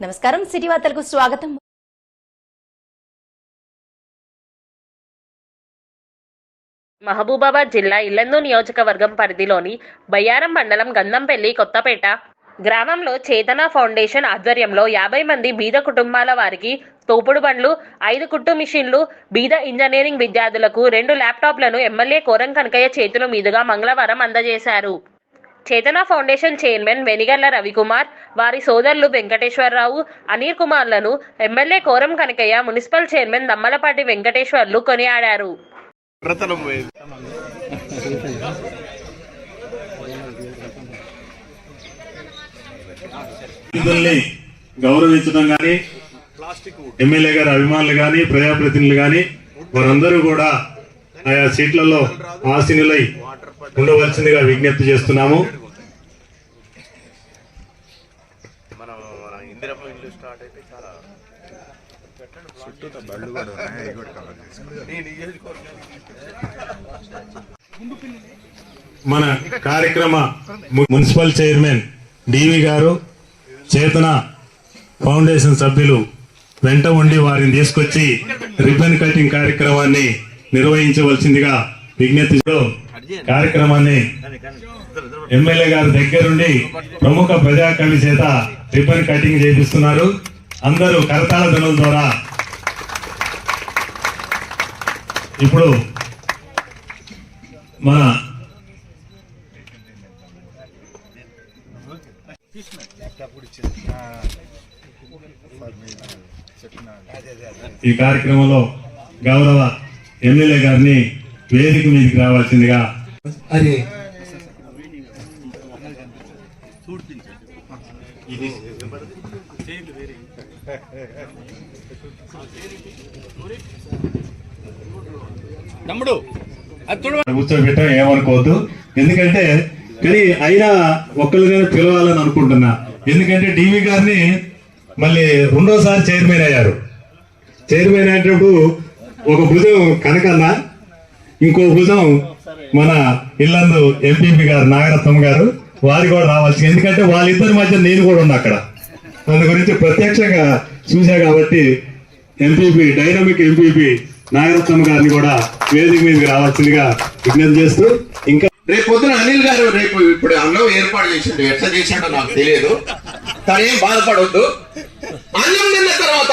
నమస్కారం సిటీ వార్తలకు స్వాగతం. మహబూబాబాద్ జిల్లా ఇల్లందు నియోజకవర్గం పరిధిలోని బయ్యారం మండలం గంధంపల్లి కొత్తపేట గ్రామంలో చేతన ఫౌండేషన్ ఆధ్వర్యంలో యాభై మంది బీద కుటుంబాల వారికి తోపుడు బండ్లు ఐదు కుట్టు మిషన్లు బీద ఇంజనీరింగ్ విద్యార్థులకు రెండు ల్యాప్టాప్లను ఎమ్మెల్యే కోరం కనకయ్య చేతుల మీదుగా మంగళవారం అందజేశారు. చేతన ఫౌండేషన్ చైర్మన్ వెనిగళ్ళ రవికుమార్ వారి సోదరులు Venkateswararao Anil కుమార్లను MLA Koram Kanakaiah municipal chairman Dammalapati Venkateswarlu కొనియాడారు. గౌరవించడం కానీ ఎమ్మెల్యే గారి అభిమానులు కానీ ప్రజాప్రతినిధులు కానీ వారందరూ కూడా ఆయా సీట్లలో ఆసీనులై ఉండవలసిందిగా విజ్ఞప్తి చేస్తున్నాము. మనం కార్యక్రమ మున్సిపల్ చైర్మన్ డివి గారు చేతన ఫౌండేషన్ సభ్యులు వెంట ఉండి వారిని తీసుకొచ్చి రిబ్బన్ కటింగ్ కార్యక్రమాన్ని నిర్వహించవలసిందిగా విజ్ఞప్తితో కార్యక్రమాన్ని ఎమ్మెల్యే గారి దగ్గరుండి ప్రముఖ ప్రజాకవి చేత రిబ్బన్ కటింగ్ చేపిస్తున్నారు. అందరూ కరతాళ ధనుల ద్వారా ఇప్పుడు మన ఈ కార్యక్రమంలో గౌరవ ఎమ్మెల్యే గారిని వేదిక మీదకి రావాల్సిందిగా అరే. తమ్ముడు కూర్చోబెట్టా ఏమనుకోవద్దు. ఎందుకంటే కానీ అయినా ఒక్కరిగానే పిలవాలని అనుకుంటున్నా. ఎందుకంటే డివి గారిని మళ్ళీ రెండోసారి చైర్మన్ అయ్యారు. చైర్మన్ అయినప్పుడు ఒక భుజం కనకన్న ఇంకో భుజం మన ఇల్లందు ఎంపీపీ గారు నాగరత్నం గారు వారు కూడా రావాల్సి ఎందుకంటే వాళ్ళిద్దరి మధ్య నేను కూడా ఉన్నా అక్కడ. అందు గురించి ప్రత్యక్షంగా చూసా కాబట్టి ఎంపీపీ డైనమిక్ ఎంపీపీ నాగరత్నం గారిని కూడా వేదిక మీదకి రావాల్సిందిగా విజ్ఞప్తి చేస్తూ ఇంకా రేపు పొద్దున అనిల్ గారు రేపు ఇప్పుడు అన్నం ఏర్పాటు చేసిండు. ఎట్లా చేశాడో నాకు తెలియదు. తనేం బాధపడొద్దు. అన్నం తిన్న తర్వాత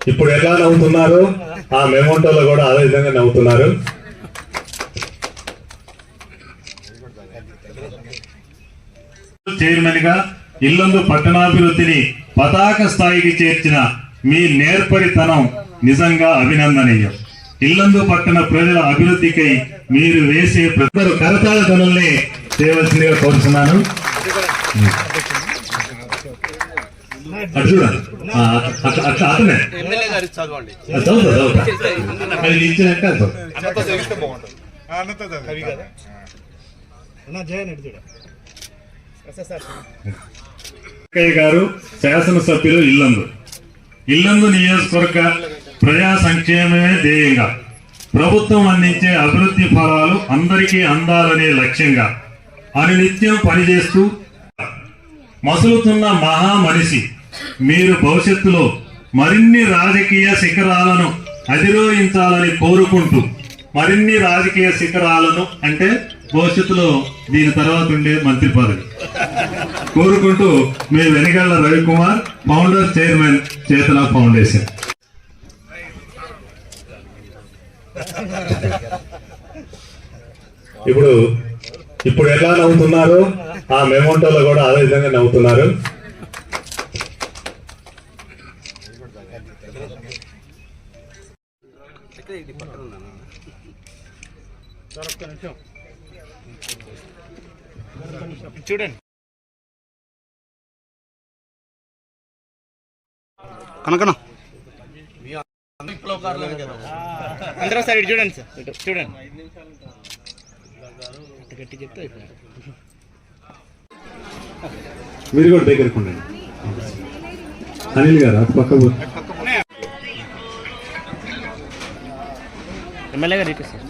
ఇప్పుడు ఎలా నవ్వుతున్నారు? ఆ మెమోటోలో కూడా అదే విధంగా నవ్వుతున్నారు. చైర్మన్గా ఇల్లందు పట్టణాభివృద్ధిని పతాక స్థాయికి చేర్చిన మీ నేర్పరితనం నిజంగా అభినందనీయం. ఇల్లందు పట్టణ ప్రజల అభివృద్ధికై మీరు వేసే ప్రజలు కరతాళ ధనుల్ని చేయవలసిందిగా కోరుతున్నాను అర్జున అతనే చదవండి. గారు శాసనసభ్యులు ఇల్లందు. ఇల్లందు నియోజకవర్గ ప్రజా సంక్షేమమే ధ్యేయంగా ప్రభుత్వం అందించే అభివృద్ధి ఫలాలు అందరికీ అందాలనే లక్ష్యంగా అనునిత్యం పనిచేస్తూ మసులుతున్న మహా మనిషి మీరు భవిష్యత్తులో మరిన్ని రాజకీయ శిఖరాలను అధిరోహించాలని కోరుకుంటూ మరిన్ని రాజకీయ శిఖరాలను అంటే భవిష్యత్తులో దీని తర్వాత ఉండే మంత్రి పదవి కోరుకుంటూ మీ Venigalla Ravikumar founder chairman Chetana foundation ఇప్పుడు ఇప్పుడు ఎలా నవ్వుతున్నారు? ఆ మెమోటోలో కూడా అదే విధంగా నవ్వుతున్నారు. చూడండి కనకన? అందరూ సార్ ఇటు చూడండి సార్. ఇటు చూడండి. గట్టి చెప్తే మీరు కూడా దగ్గరకు ఉండండి. అనిల్ గారు అటు పక్క ఎమ్మెల్యే గారు ఇటు సార్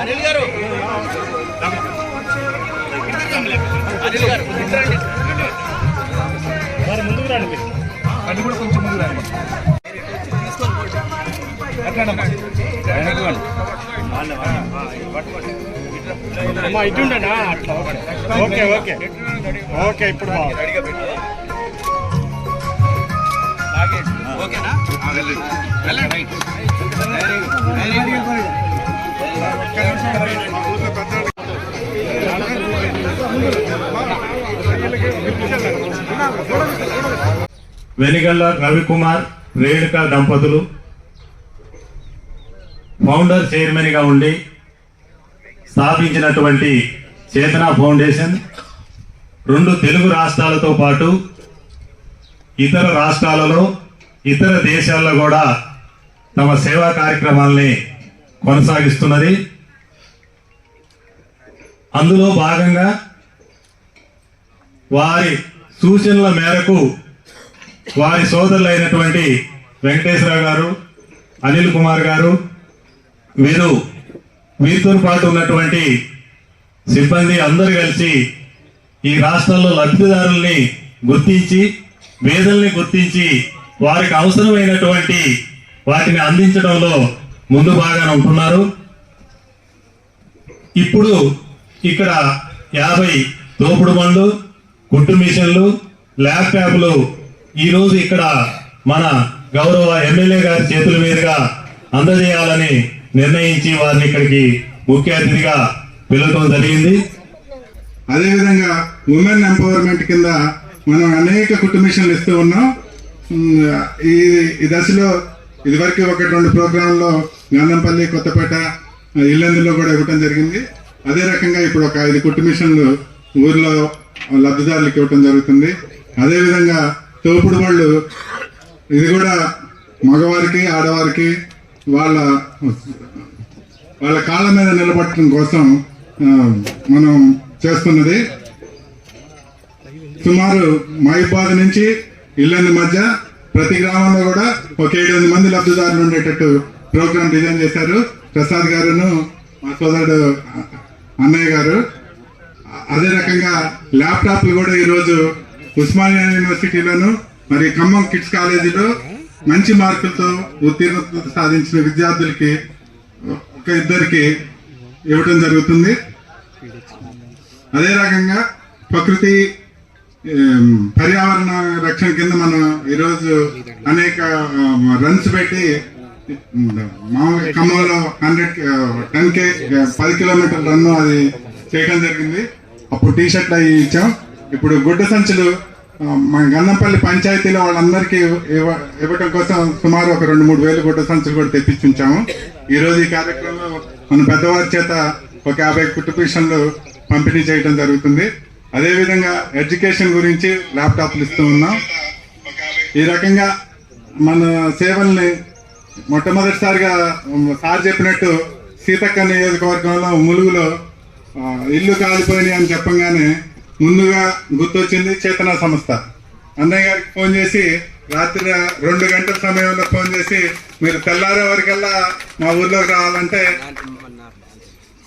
అనిల్ గారు అనిల్ గారు మరి ముందుకు రండి మీరు. అది కూడా కొంచెం ముందుకు రండి. అమ్మా ఇటు అట్లా ఓకే ఓకే ఓకే ఓకే ఇప్పుడు బాగుంది. వెనిగళ్ళ రవికుమార్ రేణుక దంపతులు ఫౌండర్ చైర్మన్గా ఉండి స్థాపించినటువంటి చేతన ఫౌండేషన్ రెండు తెలుగు రాష్ట్రాలతో పాటు ఇతర రాష్ట్రాలలో ఇతర దేశాల్లో కూడా తమ సేవా కార్యక్రమాల్ని కొనసాగిస్తున్నది. అందులో భాగంగా వారి సూచనల మేరకు వారి సోదరులైనటువంటి వెంకటేశ్వరరావు గారు అనిల్ కుమార్ గారు వీరు వీరితో పాటు ఉన్నటువంటి సిబ్బంది అందరూ కలిసి ఈ రాష్ట్రంలో లబ్ధిదారుల్ని గుర్తించి పేదల్ని గుర్తించి వారికి అవసరమైనటువంటి వాటిని అందించడంలో ముందు బాగానే ఉంటున్నారు. ఇప్పుడు ఇక్కడ యాభై తోపుడు బండ్లు కుట్టు మిషన్లు ల్యాప్టాప్లు ఈరోజు ఇక్కడ మన గౌరవ ఎమ్మెల్యే గారి చేతుల మీదుగా అందజేయాలని నిర్ణయించి వారిని ఇక్కడికి ముఖ్య అతిథిగా పిలవడం జరిగింది. అదేవిధంగా ఉమెన్ ఎంపవర్మెంట్ కింద మనం అనేక కుటుంబిషన్లు ఇస్తూ ఉన్నాం. ఈ ఈ దశలో ఇదివరకు ఒకటి రెండు ప్రోగ్రాంలో గంధంపల్లి కొత్తపేట ఇల్లందులో కూడా ఇవ్వటం జరిగింది. అదే రకంగా ఇప్పుడు ఒక ఐదు కుటుంబిషన్లు ఊర్లో లబ్ధిదారులకు ఇవ్వటం జరుగుతుంది. అదేవిధంగా తోపుడు వాళ్ళు ఇది కూడా మగవారికి ఆడవారికి వాళ్ళ వాళ్ళ కాళ్ళ మీద నిలబడటం కోసం మనం చేస్తున్నది. సుమారు మైబాద్ నుంచి ఇళ్ళని మధ్య ప్రతి గ్రామంలో కూడా ఒక ఏడు వందల మంది లబ్ధిదారులు ఉండేటట్టు ప్రోగ్రామ్ డిజైన్ చేశారు. ప్రసాద్ గారును మా సోదరుడు అన్నయ్య గారు. అదే రకంగా ల్యాప్టాప్లు కూడా ఈరోజు ఉస్మానియా యూనివర్సిటీలోను మరి ఖమ్మం కిడ్స్ కాలేజీలో మంచి మార్కులతో ఉత్తీర్ణత సాధించిన విద్యార్థులకి ఒక ఇద్దరికి ఇవ్వటం జరుగుతుంది. అదే రకంగా ప్రకృతి పర్యావరణ రక్షణ కింద మనం ఈరోజు అనేక రన్స్ పెట్టి మామూలుగా ఖమ్మంలో హండ్రెడ్ టెన్ కే పది కిలోమీటర్ల రన్ అది చేయడం జరిగింది. అప్పుడు టీ షర్ట్లు అవి ఇచ్చాం. ఇప్పుడు గుడ్డ సంచులు మన గన్నంపల్లి పంచాయతీలో వాళ్ళందరికీ ఇవ్వ- ఇవ్వటం కోసం సుమారు ఒక రెండు మూడు వేలు గుడ్డ సంచులు కూడా తెప్పించి ఉంచాము ఈ ఈ కార్యక్రమంలో మన పెద్దవారి చేత ఒక యాభై కుటుంబ పంపిణీ చేయడం జరుగుతుంది. అదేవిధంగా ఎడ్యుకేషన్ గురించి ల్యాప్టాప్లు ఇస్తూ ఉన్నాం. ఈ రకంగా మన సేవల్ని మొట్టమొదటిసారిగా సార్ చెప్పినట్టు సీతక్క నియోజకవర్గంలో ములుగులో ఇల్లు కాలిపోయినాయి అని చెప్పంగానే ముందుగా గుర్తొచ్చింది చేతన సంస్థ. అన్నయ్య గారికి ఫోన్ చేసి రాత్రి రెండు గంటల సమయంలో ఫోన్ చేసి మీరు తెల్లారే వరకల్లా మా ఊర్లోకి రావాలంటే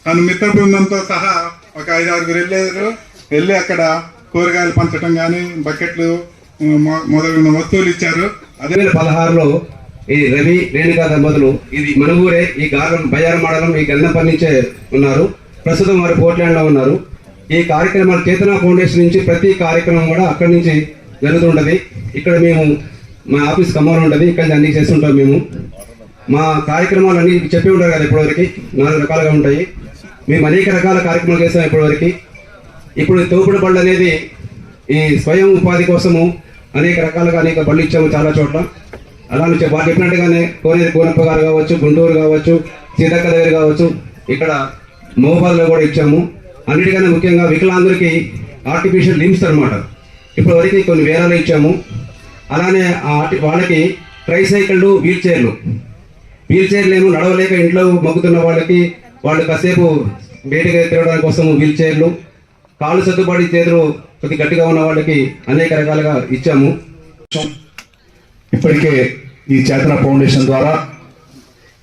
తన మిత్ర బృందంతో సహా ఒక ఐదు ఆరుగురు వెళ్ళారు. వెళ్ళి అక్కడ కూరగాయలు పంచడం కానీ బకెట్లు మొ- మొదలైన వస్తువులు ఇచ్చారు. అదే పదహారులో ఈ రవి రేణుకా దంపతులు ఇది మన ఊరే ఈ గారం బయ్యారం మండలం ఈ గల్లం పండించే ఉన్నారు. ప్రస్తుతం వారు పోర్ట్లాండ్లో ఉన్నారు. ఈ కార్యక్రమాలు చేతన ఫౌండేషన్ నుంచి ప్రతి కార్యక్రమం కూడా అక్కడి నుంచి జరుగుతుంటది. ఇక్కడ మేము మా ఆఫీస్ ఖమ్మంలో ఉంటుంది. ఇక్కడ అన్ని చేస్తుంటాం మేము. మా కార్యక్రమాలు అన్ని చెప్పి ఉంటారు కదా ఇప్పటివరకు. నాలుగు రకాలుగా ఉంటాయి. మేము అనేక రకాల కార్యక్రమాలు చేస్తాం ఇప్పటివరకు. ఇప్పుడు తోపుడు బళ్ళు అనేది ఈ స్వయం ఉపాధి కోసము అనేక రకాలుగా అనేక బళ్ళు ఇచ్చాము చాలా చోట్ల. అలానే వారు చెప్పినట్టుగానే కోనేరు కోనప్ప గారు కావచ్చు గుంటూరు కావచ్చు సీతక్క దగ్గర కావచ్చు ఇక్కడ మోబాద్లో కూడా ఇచ్చాము. అన్నిటికన్నా ముఖ్యంగా వికలాంగులకి ఆర్టిఫిషియల్ లిమ్స్ అనమాట ఇప్పుడు వరకు కొన్ని వేరాలు ఇచ్చాము. అలానే ఆ ఆర్టి- వాళ్ళకి ట్రైసైకిళ్ళు వీల్ చైర్లు. వీల్ చైర్లు ఏమో నడవలేక ఇంట్లో మగ్గుతున్న వాళ్ళకి వాళ్ళు కాసేపు బయటకు తిరగడం కోసం వీల్ చైర్లు. కాళ్ళు సర్దుబాటు చేతులు కొద్ది గట్టిగా ఉన్న వాళ్ళకి అనేక రకాలుగా ఇచ్చాము. ఇప్పటికే ఈ చేతన ఫౌండేషన్ ద్వారా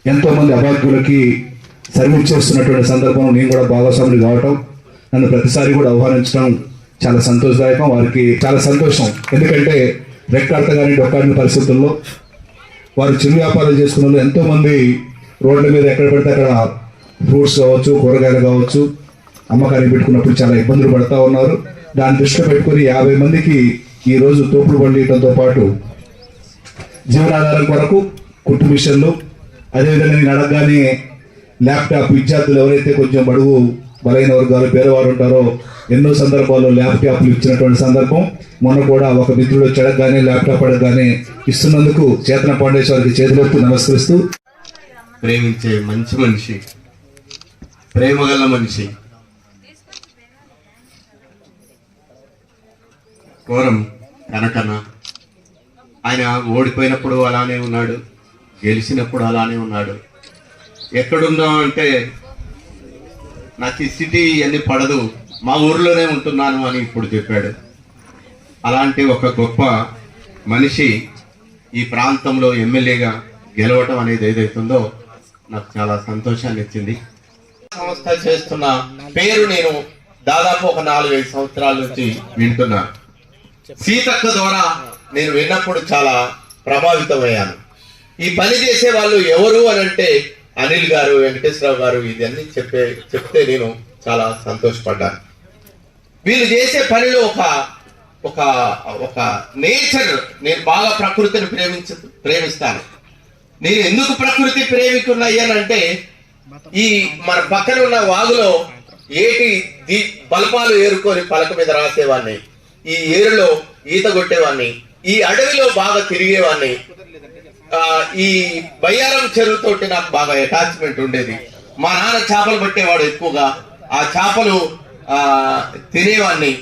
ఎంతో మంది అభాగ్యులకి సర్వీస్ చేస్తున్నటువంటి సందర్భంలో నేను కూడా భాగస్వామిని కావటం నన్ను ప్రతిసారి కూడా ఆహ్వానించడం చాలా సంతోషదాయకం వారికి చాలా సంతోషం. ఎందుకంటే రెక్కడతగాని డొక్కాడిన పరిస్థితుల్లో వారు చిరు వ్యాపారాలు చేసుకున్న ఎంతోమంది రోడ్ల మీద ఎక్కడ పడితే అక్కడ ఫ్రూట్స్ కావచ్చు కూరగాయలు కావచ్చు అమ్మకాన్ని పెట్టుకున్నప్పుడు చాలా ఇబ్బందులు పడతా ఉన్నారు. దాన్ని దృష్టిలో పెట్టుకుని యాభై మందికి ఈ రోజు తోపుడు బండి ఇవ్వడంతో పాటు జీవనాధారం కొరకు కుట్టు మిషన్లు అదేవిధంగా నేను అడగగానే ల్యాప్టాప్ విద్యార్థులు ఎవరైతే కొంచెం బడుగు బలైన వర్గాలు పేదవారు ఉంటారో ఎన్నో సందర్భాల్లో ల్యాప్టాప్లు ఇచ్చినటువంటి సందర్భం. మొన్న కూడా ఒక మిత్రుడు చెడగానే ల్యాప్టాప్ అడగగానే ఇస్తున్నందుకు చేతన పాండేశ్వరికి చేతులెత్తు నమస్కరిస్తూ ప్రేమించే మంచి మనిషి ప్రేమగల మనిషి. కోరం కనకన్న ఆయన ఓడిపోయినప్పుడు అలానే ఉన్నాడు గెలిచినప్పుడు అలానే ఉన్నాడు. ఎక్కడున్నాం అంటే నాకు ఈ సిటీ అన్ని పడదు మా ఊర్లోనే ఉంటున్నాను అని ఇప్పుడు చెప్పాడు. అలాంటి ఒక గొప్ప మనిషి ఈ ప్రాంతంలో ఎమ్మెల్యేగా గెలవటం అనేది ఏదైతుందో నాకు చాలా సంతోషాన్ని ఇచ్చింది సంస్థ చేస్తున్న పేరు నేను దాదాపు ఒక నాలుగైదు సంవత్సరాల నుంచి వింటున్నాను సీతక్క ద్వారా నేను విన్నప్పుడు చాలా ప్రభావితమయ్యాను. ఈ పని చేసే వాళ్ళు ఎవరు అని అంటే అనిల్ గారు వెంకటేశ్వరరావు గారు ఇదన్నీ చెప్పే చెప్తే నేను చాలా సంతోషపడ్డాను. వీళ్ళు చేసే పనిలో ఒక ఒక ఒక నేచర్ నేను బాగా ప్రకృతిని ప్రేమించ ప్రేమిస్తాను. నేను ఎందుకు ప్రకృతి ప్రేమికున్నాయనంటే ఈ మన పక్కన ఉన్న వాగులో ఏటి బల్పాలు ఏరుకొని పలక మీద రాసేవాడిని. ఈ ఏరులో ఈత కొట్టేవాడిని ఈ అడవిలో బాగా తిరిగేవాడిని ఈ బయ్యారం చెరువుతోటి నాకు బాగా అటాచ్మెంట్ ఉండేది. మా నాన్న చేపలు పట్టేవాడు ఎక్కువగా. ఆ చేపలు తినేవాడిని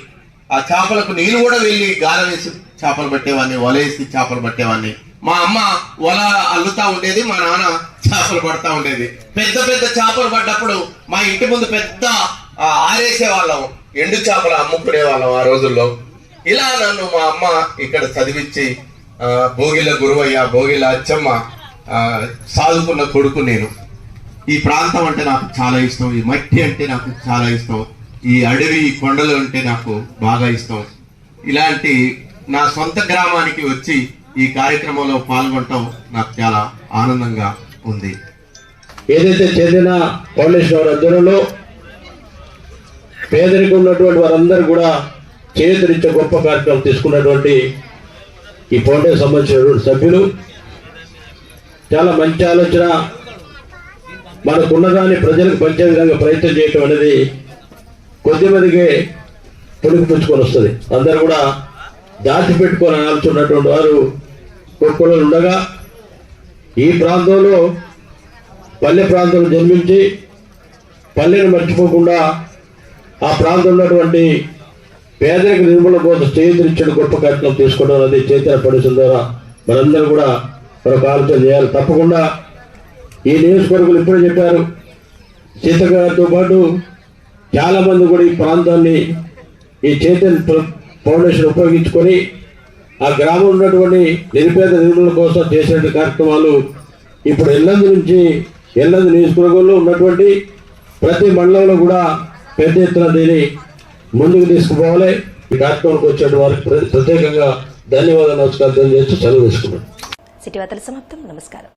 ఆ చేపలకు నేను కూడా వెళ్ళి గాలం వేసి చేపలు పట్టేవాడిని వలేసి చేపలు పట్టేవాడిని మా అమ్మ వల అల్లుతా ఉండేది మా నాన్న చేపలు పడతా ఉండేది. పెద్ద పెద్ద చేపలు పడ్డప్పుడు మా ఇంటి ముందు పెద్ద ఆరేసే వాళ్ళం ఎండు చేపలు అమ్ముకునే వాళ్ళం ఆ రోజుల్లో. ఇలా నన్ను మా అమ్మ ఇక్కడ చదివించి భోగిల గురువయ్య భోగిల అచ్చమ్మ ఆ, సాదుకున్న కొడుకు నేను. ఈ ప్రాంతం అంటే నాకు చాలా ఇష్టం ఈ మట్టి అంటే నాకు చాలా ఇష్టం ఈ అడవి ఈ కొండలు అంటే నాకు బాగా ఇష్టం. ఇలాంటి నా సొంత గ్రామానికి వచ్చి ఈ కార్యక్రమంలో పాల్గొనటం నాకు చాలా ఆనందంగా ఉంది. ఏదైతే చెందిన ఫౌండేషన్ పేదరికం ఉన్నటువంటి వారందరూ కూడా చేతులిచ్చే గొప్ప కార్యక్రమం తీసుకున్నటువంటి ఈ ఫౌండేషన్ సంబంధించినటువంటి సభ్యులు. చాలా మంచి ఆలోచన. మనకున్నదాన్ని ప్రజలకు పంచే విధంగా ప్రయత్నం చేయటం అనేది కొద్దిమందికి పొడుగు పుచ్చుకొని వస్తుంది. అందరూ కూడా దాచి పెట్టుకొని ఆలోచున్నటువంటి వారు గొప్పలు ఉండగా ఈ ప్రాంతంలో పల్లె ప్రాంతంలో జన్మించి పల్లెను మర్చిపోకుండా ఆ ప్రాంతంలో ఉన్నటువంటి పేదరిక నిర్మూలన కోసం చేతులిచ్చిన గొప్ప కార్యక్రమం తీసుకోవడం అనేది చైతన్య పరిశ్రమ ద్వారా మనందరూ కూడా మరొక ఆలోచన చేయాలి. తప్పకుండా ఈ నియోజకవర్గం ఇప్పుడే చెప్పారు సీత గారితో పాటు చాలా మంది కూడా ఈ ప్రాంతాన్ని ఈ చైతన్య ప్ర- ఫౌండేషన్ ఉపయోగించుకొని ఆ గ్రామంలో ఉన్నటువంటి నిరుపేద నిర్మూలన కోసం చేసిన కార్యక్రమాలు ఇప్పుడు ఎల్లందు నుంచి ఎల్లందు నియోజకవర్గంలో ఉన్నటువంటి ప్రతి మండలంలో కూడా పెద్ద ఎత్తున దీన్ని ముందుకు తీసుకుపోవాలి. ఈ కార్యక్రమానికి వచ్చే వారికి ప్రత్యేకంగా ధన్యవాదాలు నమస్కారం తెలియజేస్తూ సెలవు తీసుకున్నాను సిటీ వార్తల సమాప్తం. నమస్కారం.